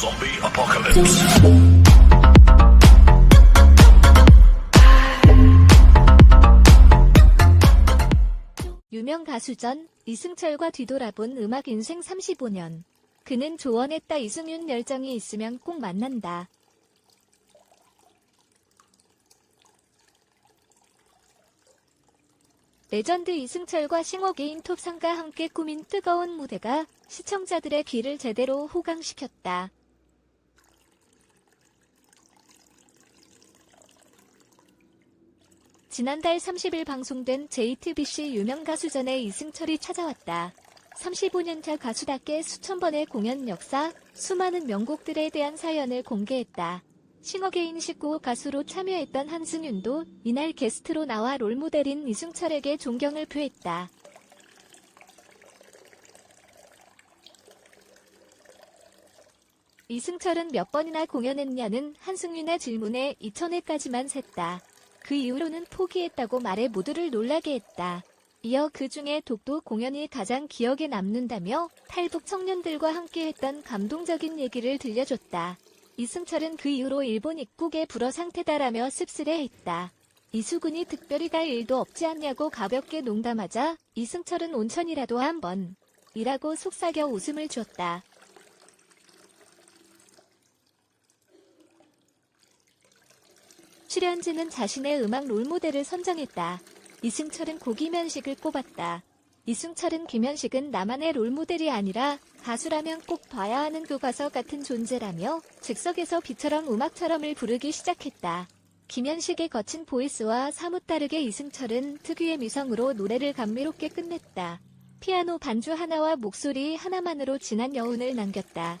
Zombie apocalypse. 유명 가수 전 이승철과 뒤돌아본 음악 인생 35년. 그는 조언했다 이승윤 열정이 있으면 꼭 만난다. 레전드 이승철과 싱어게인 톱상과 함께 꾸민 뜨거운 무대가 시청자들의 귀를 제대로 호강시켰다. 지난달 30일 방송된 JTBC 유명 가수전에 이승철이 찾아왔다. 35년차 가수답게 수천 번의 공연 역사, 수많은 명곡들에 대한 사연을 공개했다. 싱어게인 19호 가수로 참여했던 한승윤도 이날 게스트로 나와 롤모델인 이승철에게 존경을 표했다. 이승철은 몇 번이나 공연했냐는 한승윤의 질문에 2000회까지만 셌다. 그 이후로는 포기했다고 말해 모두를 놀라게 했다. 이어 그 중에 독도 공연이 가장 기억에 남는다며 탈북 청년들과 함께 했던 감동적인 얘기를 들려줬다. 이승철은 그 이후로 일본 입국에 불어 상태다라며 씁쓸해했다. 이수근이 특별히 갈 일도 없지 않냐고 가볍게 농담하자 이승철은 온천이라도 한번 이라고 속삭여 웃음을 줬다. 출연진은 자신의 음악 롤모델을 선정했다. 이승철은 고기면식을 꼽았다. 이승철은 김현식은 나만의 롤모델이 아니라 가수라면 꼭 봐야 하는 교과서 같은 존재라며 즉석에서 비처럼 음악처럼을 부르기 시작했다. 김현식의 거친 보이스와 사뭇 다르게 이승철은 특유의 미성으로 노래를 감미롭게 끝냈다. 피아노 반주 하나와 목소리 하나만으로 진한 여운을 남겼다.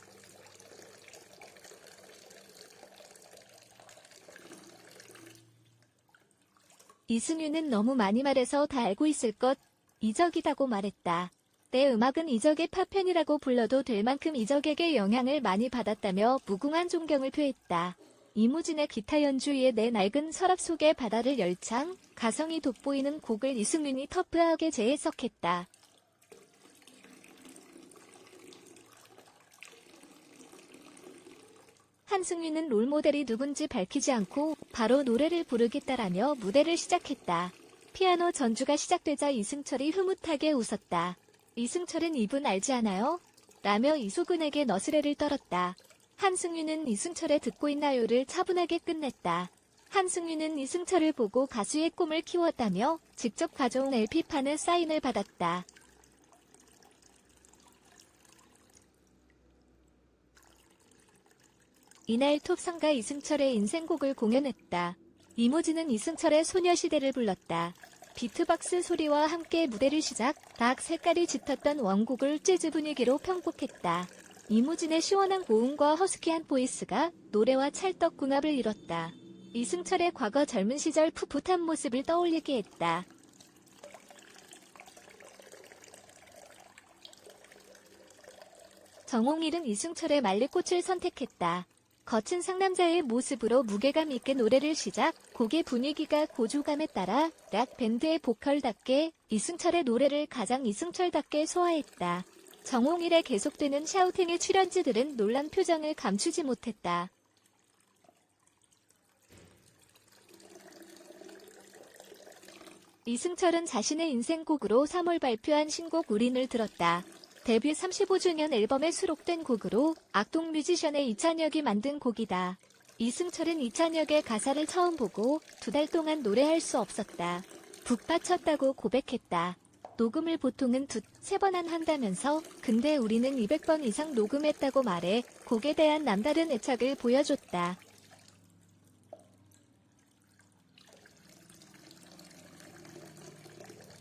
이승윤은 너무 많이 말해서 다 알고 있을 것, 이적이다고 말했다. 내 음악은 이적의 파편이라고 불러도 될 만큼 이적에게 영향을 많이 받았다며 무궁한 존경을 표했다. 이무진의 기타 연주에 내 낡은 서랍 속의 바다를 열창, 가성이 돋보이는 곡을 이승윤이 터프하게 재해석했다. 한승윤은 롤모델이 누군지 밝히지 않고 바로 노래를 부르겠다라며 무대를 시작했다. 피아노 전주가 시작되자 이승철이 흐뭇하게 웃었다. 이승철은 이분 알지 않아요? 라며 이소근에게 너스레를 떨었다. 한승윤은 이승철의 듣고 있나요를 차분하게 끝냈다. 한승윤은 이승철을 보고 가수의 꿈을 키웠다며 직접 가져온 LP판에 사인을 받았다. 이날 톱상가 이승철의 인생곡을 공연했다. 이모지는 이승철의 소녀시대를 불렀다. 비트박스 소리와 함께 무대를 시작, 닭 색깔이 짙었던 원곡을 재즈 분위기로 편곡했다. 이무진의 시원한 고음과 허스키한 보이스가 노래와 찰떡 궁합을 이뤘다. 이승철의 과거 젊은 시절 풋풋한 모습을 떠올리게 했다. 정홍일은 이승철의 말리꽃을 선택했다. 거친 상남자의 모습으로 무게감 있게 노래를 시작, 곡의 분위기가 고조감에 따라 락 밴드의 보컬답게 이승철의 노래를 가장 이승철답게 소화했다. 정홍일의 계속되는 샤우팅의 출연지들은 놀란 표정을 감추지 못했다. 이승철은 자신의 인생곡으로 3월 발표한 신곡 우린을 들었다. 데뷔 35주년 앨범에 수록된 곡으로 악동 뮤지션의 이찬혁이 만든 곡이다. 이승철은 이찬혁의 가사를 처음 보고 두 달 동안 노래할 수 없었다. 북받쳤다고 고백했다. 녹음을 보통은 두, 세 번 안 한다면서 근데 우리는 200번 이상 녹음했다고 말해 곡에 대한 남다른 애착을 보여줬다.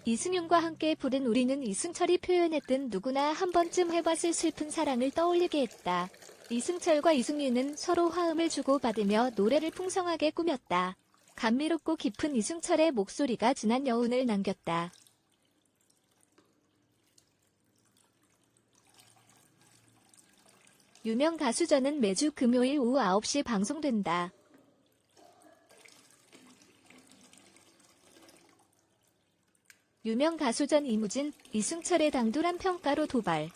이승윤과 함께 부른 우리는 이승철이 표현했던 누구나 한 번쯤 해봤을 슬픈 사랑을 떠올리게 했다. 이승철과 이승윤은 서로 화음을 주고받으며 노래를 풍성하게 꾸몄다. 감미롭고 깊은 이승철의 목소리가 진한 여운을 남겼다. 유명 가수전은 매주 금요일 오후 9시 방송된다. 유명 가수 전 이무진, 이승철의 당돌한 평가로 도발.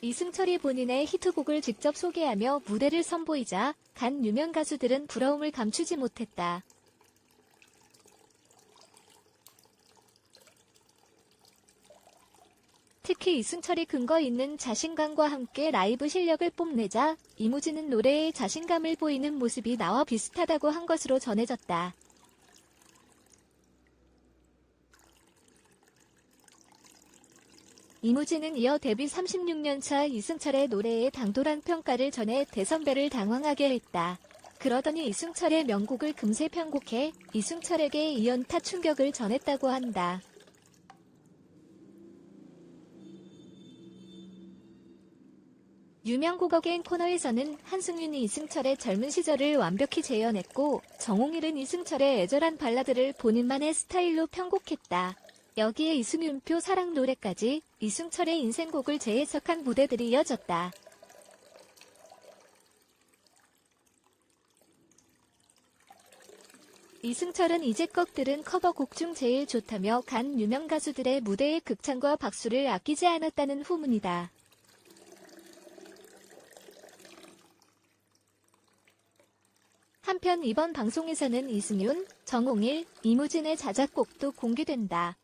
이승철이 본인의 히트곡을 직접 소개하며 무대를 선보이자 간 유명 가수들은 부러움을 감추지 못했다. 특히 이승철이 근거 있는 자신감과 함께 라이브 실력을 뽐내자 이무진은 노래에 자신감을 보이는 모습이 나와 비슷하다고 한 것으로 전해졌다. 이무진은 이어 데뷔 36년차 이승철의 노래에 당돌한 평가를 전해 대선배를 당황하게 했다. 그러더니 이승철의 명곡을 금세 편곡해 이승철에게 이연타 충격을 전했다고 한다. 유명 국어계인 코너에서는 한승윤이 이승철의 젊은 시절을 완벽히 재현했고 정홍일은 이승철의 애절한 발라드를 본인만의 스타일로 편곡했다. 여기에 이승윤표 사랑 노래까지 이승철의 인생곡을 재해석한 무대들이 이어졌다. 이승철은 이제껏 들은 커버곡 중 제일 좋다며 간 유명 가수들의 무대의 극찬과 박수를 아끼지 않았다는 후문이다. 한편 이번 방송에서는 이승윤, 정홍일, 이무진의 자작곡도 공개된다.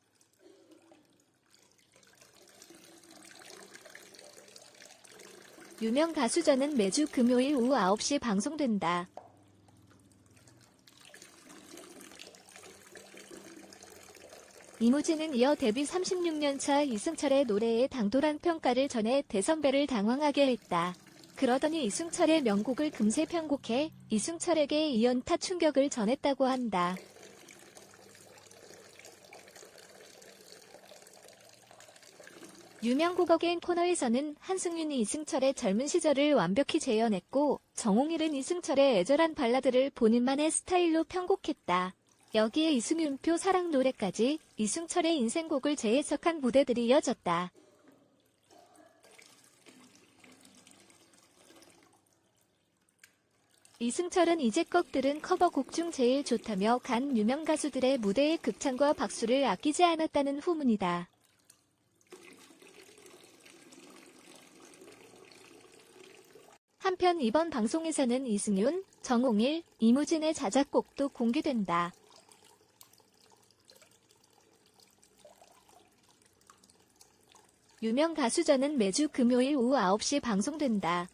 유명 가수전은 매주 금요일 오후 9시 방송된다. 이무진은 이어 데뷔 36년차 이승철의 노래에 당돌한 평가를 전해 대선배를 당황하게 했다. 그러더니 이승철의 명곡을 금세 편곡해 이승철에게 이연타 충격을 전했다고 한다. 유명 국어계인 코너에서는 한승윤이 이승철의 젊은 시절을 완벽히 재현했고 정홍일은 이승철의 애절한 발라드를 본인만의 스타일로 편곡했다. 여기에 이승윤표 사랑 노래까지 이승철의 인생곡을 재해석한 무대들이 이어졌다. 이승철은 이제껏 들은 커버곡 중 제일 좋다며 간 유명 가수들의 무대의 극찬과 박수를 아끼지 않았다는 후문이다. 한편 이번 방송에서는 이승윤, 정홍일, 이무진의 자작곡도 공개된다. 유명 가수전은 매주 금요일 오후 9시 방송된다.